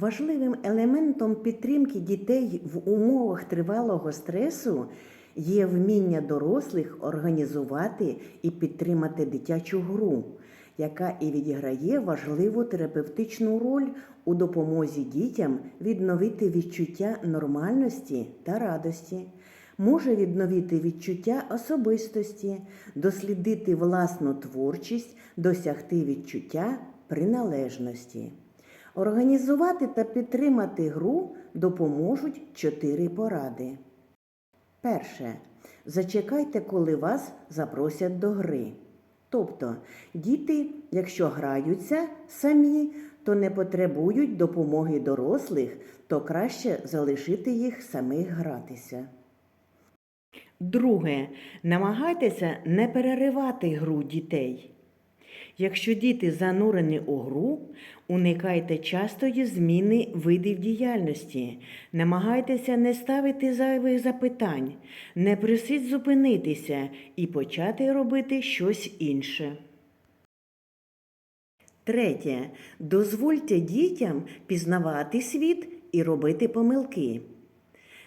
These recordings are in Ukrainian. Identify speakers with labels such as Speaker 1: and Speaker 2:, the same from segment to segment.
Speaker 1: Важливим елементом підтримки дітей в умовах тривалого стресу є вміння дорослих організувати і підтримати дитячу гру, яка і відіграє важливу терапевтичну роль у допомозі дітям відновити відчуття нормальності та радості, може відновити відчуття особистості, дослідити власну творчість, досягти відчуття приналежності. Організувати та підтримати гру допоможуть чотири поради. Перше. Зачекайте, коли вас запросять до гри. Тобто, діти, якщо граються самі, то не потребують допомоги дорослих, то краще залишити їх самих гратися. Друге. Намагайтеся не переривати гру дітей. Якщо діти занурені у гру, уникайте частої зміни видів діяльності, намагайтеся не ставити зайвих запитань, не просіть зупинитися і почати робити щось інше. Третє. Дозвольте дітям пізнавати світ і робити помилки.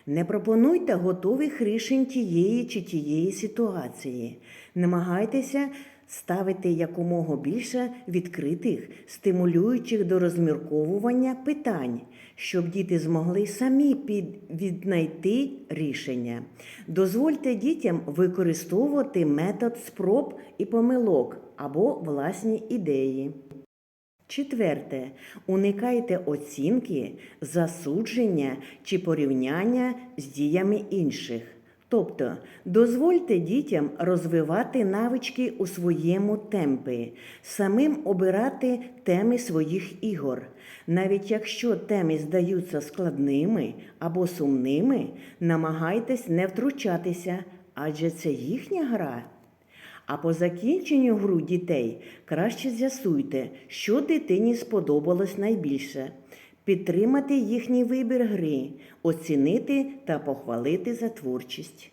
Speaker 1: Не пропонуйте готових рішень тієї чи тієї ситуації. Намагайтеся ставити якомога більше відкритих, стимулюючих до розмірковування питань, щоб діти змогли самі віднайти рішення. Дозвольте дітям використовувати метод спроб і помилок або власні ідеї. Четверте. Уникайте оцінки, засудження чи порівняння з діями інших. Тобто дозвольте дітям розвивати навички у своєму темпі, самим обирати теми своїх ігор. Навіть якщо теми здаються складними або сумними, намагайтесь не втручатися, адже це їхня гра. А по закінченню гру дітей краще з'ясуйте, що дитині сподобалось найбільше, підтримати їхній вибір гри, оцінити та похвалити за творчість.